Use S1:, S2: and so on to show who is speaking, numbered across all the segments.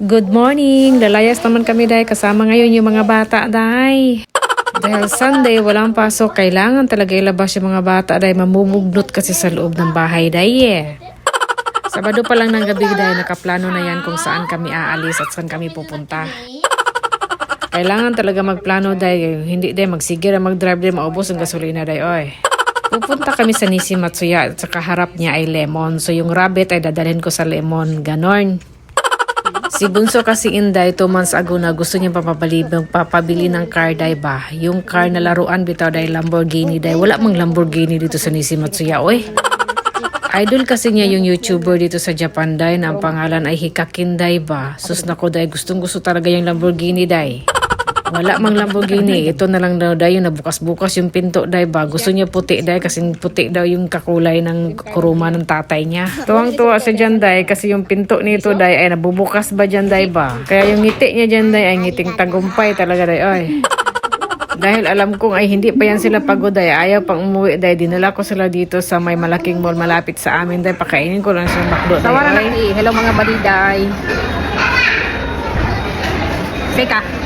S1: Good morning! Lalayas naman kami dahil kasama ngayon yung mga bata dahil. Dahil Sunday, walang pasok, kailangan talaga ilabas yung mga bata dahil mamumugnot kasi sa loob ng bahay dahil eh. Sabado pa lang ng gabi dahil nakaplano na yan kung saan kami aalis at saan kami pupunta. Kailangan talaga magplano dahil hindi dahil magsigir ang mag-drive dahil maubos ang gasolina dahil oy. Pupunta kami sa Nisi Matsuya at sa kaharap niya ay lemon. So yung rabbit ay dadalhin ko sa lemon. Ganon. Si Bunso kasi Inday, two months ago na gusto niya papabili, papabili ng car dai ba? Yung car na laruan bitaw dai Lamborghini dai. Wala mang Lamborghini dito sa Nisi Matsuya, oy. Idol kasi niya yung YouTuber dito sa Japan dai na ang pangalan ay Hikakin dai ba? Sus nako dai, gustong gusto talaga yung Lamborghini dai. Wala mang Lamborghini. Ito na lang daw dahil yung nabukas-bukas yung pinto dahil ba. Gusto niya puti dahil kasi puti daw yung kakulay ng kuruma ng tatay niya. Tuwang-tuwa sa dyan dahil kasi yung pinto nito dahil ay nabubukas ba dyan dahil ba. Kaya yung ngiti niya dyan dahil ay ngiting tagumpay talaga dahil. Ay. Dahil alam kong ay hindi pa yan sila pagod ay ayaw pang umuwi dahil dinala ko sila dito sa may malaking mall malapit sa amin dahil pakainin ko lang sa makdo
S2: Tawaran na kami. Hello mga baliday. Teka.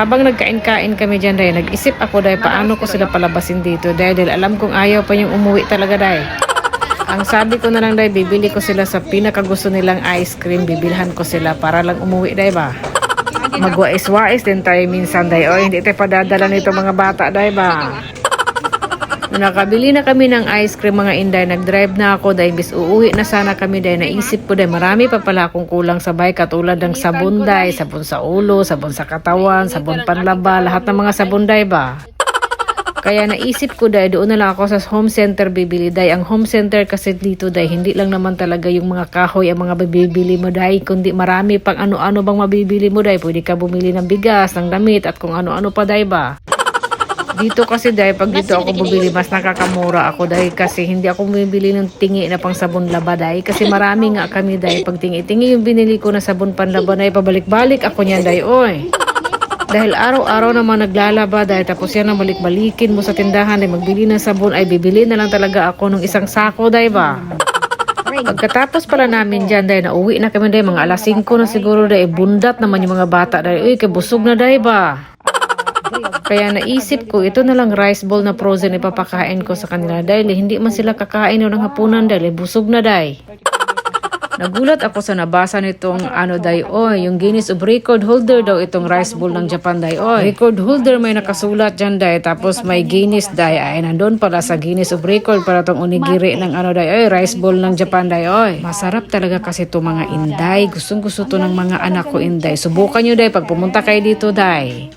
S1: Habang nagkain-kain kami dyan dahil nag-isip ako dahil paano ko sila palabasin dito dahil, dahil alam kong ayaw pa yung umuwi talaga dahil. Ang sabi ko na lang dahil bibili ko sila sa pinakagusto nilang ice cream, bibilhan ko sila para lang umuwi dahil ba? Magwais-wais din tayo minsan dahil o hindi tayo padadala nito mga bata dahil ba? Nung nakabili na kami ng ice cream mga inday, nag-drive na ako dahil bis uuwi na sana kami dahil naisip ko dahil marami pa pala akong kulang sa bike katulad ng sabon dahil, sabon sa ulo, sabon sa katawan, sabon panlaba, lahat ng mga sabon dahil ba? Kaya naisip ko dahil doon na lang ako sa home center bibili dahil ang home center kasi dito dahil hindi lang naman talaga yung mga kahoy ang mga bibili mo dahil kundi marami pang ano-ano bang mabibili mo dahil pwede ka bumili ng bigas, ng damit at kung ano-ano pa dahil ba? Dito kasi dahil pag dito ako bumili mas nakakamura ako dahil kasi hindi ako bumibili ng tingi na pang sabon laba dahil kasi marami nga kami dahil pag tingi-tingi yung binili ko na sabon panlaba dahil pabalik-balik ako niyan dahil oy. Dahil araw-araw naman naglalaba dahil tapos yan ang balik-balikin mo sa tindahan ay magbili ng sabon ay bibili na lang talaga ako ng isang sako dahil ba? Pagkatapos pala namin dyan dahil nauwi na kami dahil mga alas 5 na siguro dahil bundat naman yung mga bata dahil uy kabusog na dahil ba? Kaya naisip ko, ito na lang rice bowl na frozen ipapakain ko sa kanila dahil hindi man sila kakain ng hapunan dahil busog na dahil. Nagulat ako sa nabasa nitong ano day oy, yung Guinness of Record holder daw itong rice bowl ng Japan day oy. Record holder may nakasulat dyan day tapos may Guinness day ay nandun pala sa Guinness of Record para tong onigiri ng ano day oy, rice bowl ng Japan day oy. Masarap talaga kasi to mga inday. Gustong gusto to ng mga anak ko inday. Subukan nyo day pag pumunta kayo dito day.